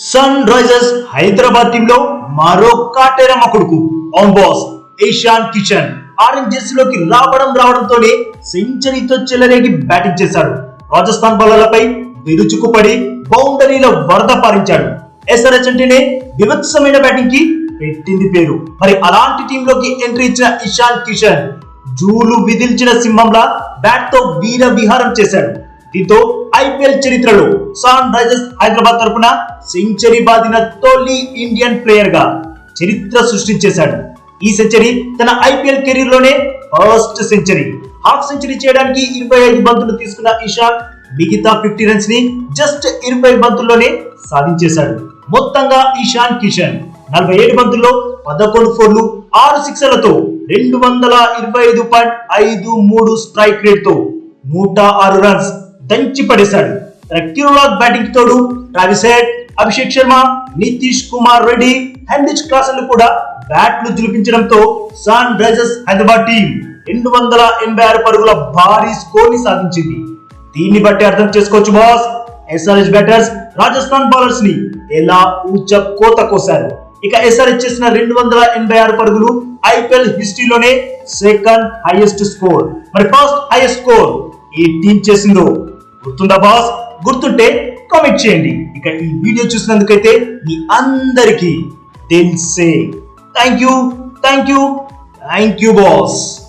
Sun Risers Hyderabad టీంలో మరో కాటేరమ్మ కొడుకు. ఆన్ బాస్ ఏషాన్ కిషన్ ఆరెంజ్ జెర్సీలోకి రావడం రావడంతోనే సెంచరీతో చెల్లరేగి బ్యాటింగ్ చేశాడు. రాజస్థాన్ బౌలర్లపై విరుచుకుపడి బౌండరీలో వరద పారించాడు. ఎస్ఆర్ఎస్ అంటేనే వివత్సమైన బ్యాటింగ్కి పెట్టింది పేరు. మరి అలాంటి టీంలోకి ఎంట్రీ ఇచ్చిన ఇషాన్ కిషన్ జూలు విధిల్చిన సింహంలా బ్యాట్తో వీర విహారం చేశాడు. దీంతో ఐపీఎల్ చరిత్రలో సన్ రైజర్స్ హైదరాబాద్ తరఫున సెంచరీ బాదిన తొలి ఇండియన్ ప్లేయర్గా చరిత్ర సృష్టించేశాడు. ఈ సెంచరీ తన ఐపీఎల్ కెరీర్లోనే ఫస్ట్ సెంచరీ. హాఫ్ సెంచరీ చేయడానికి ఇరవై ఐదు బంతులు తీసుకున్న ఇషాన్ మిగతా ఫిఫ్టీ రన్స్ని జస్ట్ ఇరవై బంతుల్లోనే సాధించేశాడు. మొత్తంగా ఇషాన్ కిషన్ నలభై ఏడు బంతుల్లో పదకొండు ఫోర్లు ఆరు సిక్సర్లతో రెండు వందల ఇరవై ఐదు పాయింట్ ఐదు మూడు స్ట్రైక్ రేట్తో నూట ఆరు రన్స్ దంచి పడేశాడు. తన బ్యాటింగ్ తోడు రావిసేట్ అభిషేక్ శర్మ నితీష్ కుమార్ రెడ్డి హెన్రిచ్ క్లాసన్ కూడా బ్యాట్లు జులిపించడంతో సన్ రైజర్స్ హైదరాబాద్ టీం రెండు వందల ఎనభై ఆరు పరుగుల భారీ స్కోర్ని సాధించింది. దీన్ని బట్టి అర్థం చేసుకోవచ్చు బాస్ ఎస్ఆర్హెచ్ బ్యాటర్స్ రాజస్థాన్ బౌలర్స్ని ఎలా ఊచ కోత కోసారు ఇక ఎస్ఆర్హెచ్ చేసిన రెండు వందల ఎనభై ఆరు పరుగులు ఐపీఎల్ హిస్టరీలోనే సెకండ్ హైయెస్ట్ స్కోర్ మరి ఫస్ట్ హైయెస్ట్ స్కోర్ ఈ టీం చేసిందో గుర్తుందా బాస్? గుర్తుంటే కామెంట్ చేయండి. ఇక ఈ వీడియో చూసినందుకైతే మీ అందరికీ తెలిసే. Thank you thank you thank you boss